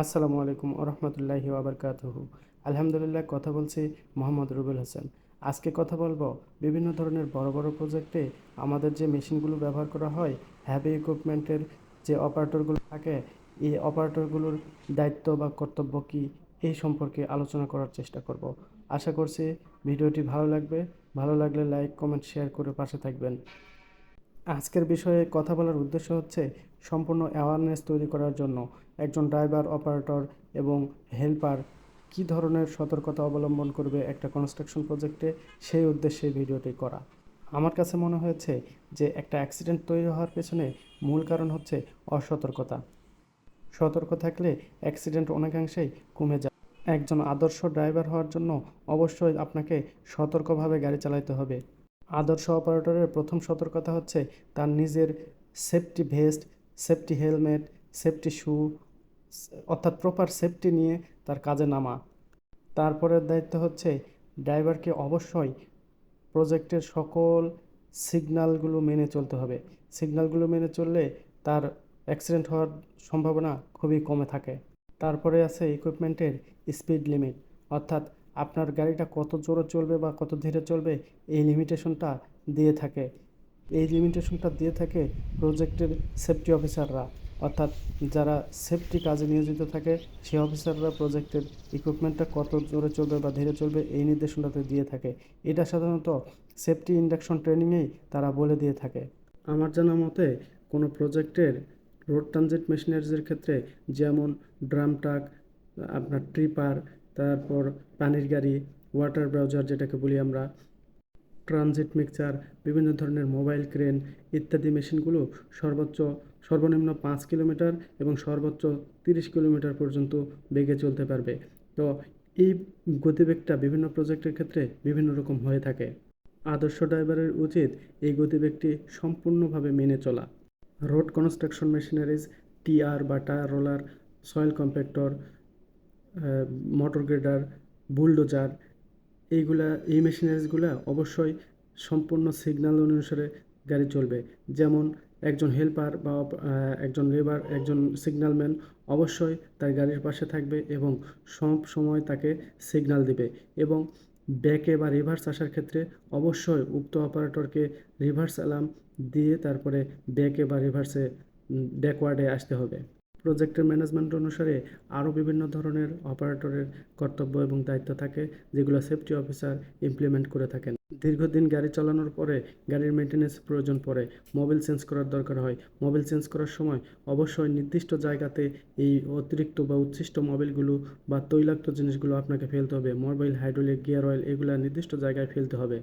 আসসালামু আলাইকুম ওরহমতুল্লাহি ওবরকাতহু আলহামদুলিল্লাহ, কথা বলছি মোহাম্মদ রুবেল হাসান। আজকে কথা বলব বিভিন্ন ধরনের বড় বড় প্রজেক্টে আমাদের যে মেশিনগুলো ব্যবহার করা হয় হ্যাভি ইকুইপমেন্টের যে অপারেটরগুলো থাকে, এই অপারেটরগুলোর দায়িত্ব বা কর্তব্য কী, এই সম্পর্কে আলোচনা করার চেষ্টা করব। আশা করছি ভিডিওটি ভালো লাগবে। ভালো লাগলে লাইক কমেন্ট শেয়ার করে পাশে থাকবেন। আজকের বিষয়ে কথা বলার উদ্দেশ্য হচ্ছে সম্পূর্ণ অ্যাওয়ারনেস তৈরি করার জন্য। একজন ড্রাইভার অপারেটর এবং হেল্পার কী ধরনের সতর্কতা অবলম্বন করবে একটা কনস্ট্রাকশন প্রজেক্টে সেই উদ্দেশ্যে ভিডিওটি করা। আমার কাছে মনে হয়েছে যে একটা অ্যাক্সিডেন্ট তৈরি হওয়ার পেছনে মূল কারণ হচ্ছে অসতর্কতা। সতর্ক থাকলে অ্যাক্সিডেন্ট অনেকাংশেই কমে যায়। একজন আদর্শ ড্রাইভার হওয়ার জন্য অবশ্যই আপনাকে সতর্কভাবে গাড়ি চালাতে হবে। আদর্শ অপারেটরের প্রথম সতর্কতা হচ্ছে তার নিজের safety vest safety helmet safety shoe অর্থাৎ প্রপার সেফটি নিয়ে তার কাজে নামা। তারপরের দায়িত্ব হচ্ছে ড্রাইভারকে অবশ্যই প্রজেক্টের সকল সিগনালগুলো মেনে চলতে হবে। সিগনালগুলো মেনে চললে তার অ্যাক্সিডেন্ট হওয়ার সম্ভাবনা খুবই কমে থাকে। তারপরে আছে ইকুইপমেন্টের স্পিড লিমিট অর্থাৎ আপনার গাড়িটা কত জোরে চলবে বা কত ধীরে চলবে, এই লিমিটেশনটা দিয়ে থাকে। এই লিমিটেশনটা দিয়ে থাকে প্রজেক্টের সেফটি অফিসাররা অর্থাৎ যারা সেফটি কাজে নিয়োজিত থাকে, সেই অফিসাররা প্রজেক্টের ইকুইপমেন্টটা কত জোরে চলবে বা ধীরে চলবে, এই নির্দেশনাতে দিয়ে থাকে। এটা সাধারণত সেফটি ইন্ডাকশন ট্রেনিংয়েই তারা বলে দিয়ে থাকে। আমার জানা মতে, কোনো প্রজেক্টের রোড ট্রানজিট মেশিনারিজের ক্ষেত্রে যেমন ড্রাম ট্রাক আপনার ট্রিপার তারপর পানির গাড়ি ওয়াটার ব্রাউজার যেটাকে বলি আমরা ট্রানজিট মিক্সচার বিভিন্ন ধরনের মোবাইল ক্রেন ইত্যাদি মেশিনগুলো সর্বোচ্চ, সর্বনিম্ন পাঁচ কিলোমিটার এবং সর্বোচ্চ তিরিশ কিলোমিটার পর্যন্ত বেগে চলতে পারবে। তো এই গতিবেগটা বিভিন্ন প্রজেক্টের ক্ষেত্রে বিভিন্ন রকম হয়ে থাকে। আদর্শ ড্রাইভারের উচিত এই গতিবেগটি সম্পূর্ণভাবে মেনে চলা। রোড কনস্ট্রাকশন মেশিনারিজ টিআর বা tyre roller soil compactor motor grader bulldozer এইগুলা, এই মেশিনারিজগুলা অবশ্যই সম্পূর্ণ সিগন্যাল অনুসারে গাড়ি চলবে। যেমন একজন হেল্পার বা একজন লেবার একজন সিগন্যালম্যান অবশ্যই তার গাড়ির পাশে থাকবে এবং সব সময় তাকে সিগন্যাল দিবে এবং ব্যাকে বা রিভার্স আসার ক্ষেত্রে অবশ্যই উক্ত অপারেটরকে রিভার্স অ্যালার্ম দিয়ে তারপরে ব্যাকে বা রিভার্সে ব্যাকওয়ার্ডে আসতে হবে। প্রজেক্টের ম্যানেজমেন্ট অনুসারে আরও বিভিন্ন ধরনের অপারেটরের কর্তব্য এবং দায়িত্ব থাকে, যেগুলো সেফটি অফিসার ইমপ্লিমেন্ট করে থাকেন। দীর্ঘদিন গাড়ি চালানোর পরে গাড়ির মেনটেন্যান্স প্রয়োজন পড়ে মোবিল চেঞ্জ করার দরকার হয়। মোবিল চেঞ্জ করার সময় অবশ্যই নির্দিষ্ট জায়গাতে এই অতিরিক্ত বা উচ্ছিষ্ট মোবিলগুলো বা তৈলাক্ত জিনিসগুলো আপনাকে ফেলতে হবে। মোবাইল হাইড্রোলিক গিয়ার অয়েল এগুলো নির্দিষ্ট জায়গায় ফেলতে হবে।